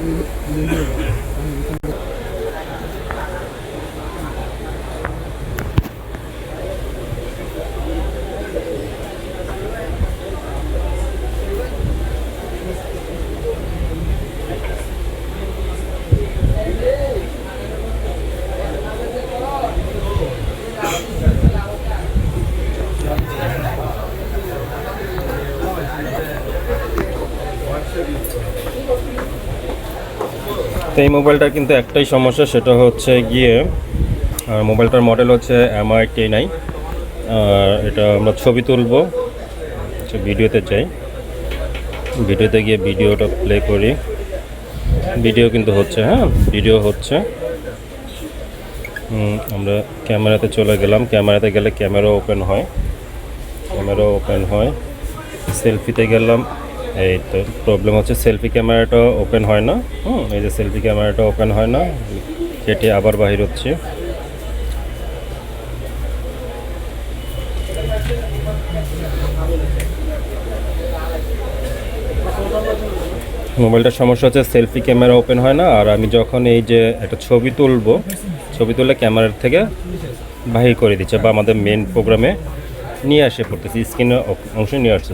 있는 거 아니 তো এই মোবাইলটার কিন্তু একটাই সমস্যা সেটা হচ্ছে গিয়ে আর মোবাইলটার মডেল হচ্ছে এমআই টেন নাই এটা আমরা ছবি তুলবো আচ্ছা, ভিডিওতে চাই ভিডিওতে গিয়ে ভিডিওটা প্লে করি। ভিডিও কিন্তু হচ্ছে হ্যাঁ ভিডিও হচ্ছে। আমরা ক্যামেরাতে চলে গেলাম। ক্যামেরাতে গেলে ক্যামেরা ওপেন হয়। ক্যামেরা ওপেন হয়। সেলফিতে গেলাম। এই তো প্রবলেম হচ্ছে সেলফি ক্যামেরাটা ওপেন হয় না। হুম, এই যে সেলফি ক্যামেরাটা ওপেন হয় না কেটে আবার বাহির হচ্ছে। মোবাইলটার সমস্যা হচ্ছে সেলফি ক্যামেরা ওপেন হয় না, আর আমি যখন এই যে একটা ছবি তুলবো, ছবি তুলে ক্যামেরার থেকে বাহির করে দিচ্ছে, বা আমাদের মেন প্রোগ্রামে নিয়ে আসে পড়তেছি স্ক্রিনের অংশে নিয়ে আসছে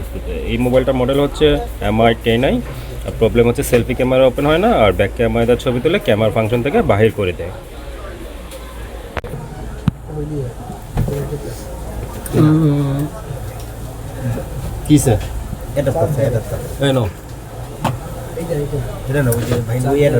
এই মোবাইলটার মডেল হচ্ছে এমআই টেন আই আর প্রবলেম হচ্ছে সেলফি ক্যামেরা ওপেন হয় না আর ব্যাক ক্যামেরা ছবি তুলে ক্যামেরা ফাংশন থেকে বাহির করে দেয়। কি স্যার এটা এটা এটা না ওই যে ভাই ওই এটা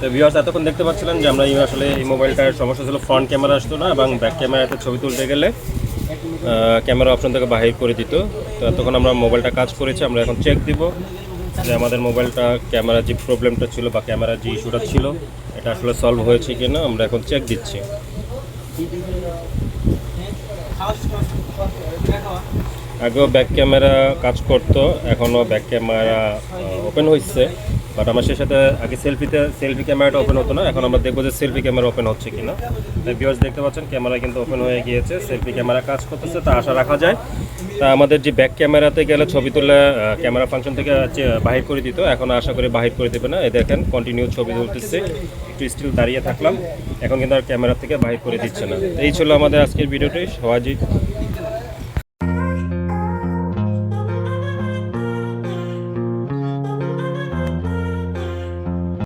তো ভিউয়ার্স এতক্ষণ দেখতে পাচ্ছিলেন যে আমরা আসলে এই মোবাইলটার সমস্যা ছিল ফ্রন্ট ক্যামেরা আসতো না এবং ব্যাক ক্যামেরাতে ছবি তুলতে গেলে ক্যামেরা অপশন থেকে বাহির করে দিত। তো এতক্ষণ আমরা মোবাইলটা কাজ করেছি, আমরা এখন চেক দিব যে আমাদের মোবাইলটা ক্যামেরা যে প্রবলেমটা ছিল বা ক্যামেরার যে ইস্যুটা ছিল, এটা আসলে সলভ হয়েছে কি না আমরা এখন চেক দিচ্ছি। আগেও ব্যাক ক্যামেরা কাজ করতো, এখনও ব্যাক ক্যামেরা ওপেন হচ্ছে বাট আমার সে সাথে আগে সেলফিতে, সেলফি ক্যামেরাটা ওপেন হতো না, এখন আমরা দেখব যে সেলফি ক্যামেরা ওপেন হচ্ছে কিনা। তাই ভিউয়ার্স দেখতে পাচ্ছেন ক্যামেরা কিন্তু ওপেন হয়ে গিয়েছে, সেলফি ক্যামেরা কাজ করতেছে, তা আশা রাখা যায়। তা আমাদের যে ব্যাক ক্যামেরাতে গেলে ছবি তুলে ক্যামেরা ফাংশন থেকে বাহির করে দিত, এখন আশা করি বাহির করে দেবে না। এই দেখেন কন্টিনিউ ছবি তুলতেছে, একটু স্টিল দাঁড়িয়ে থাকলাম, এখন কিন্তু আর ক্যামেরা থেকে বাহির করে দিচ্ছে না। এই ছিল আমাদের আজকের ভিডিওটি সবাই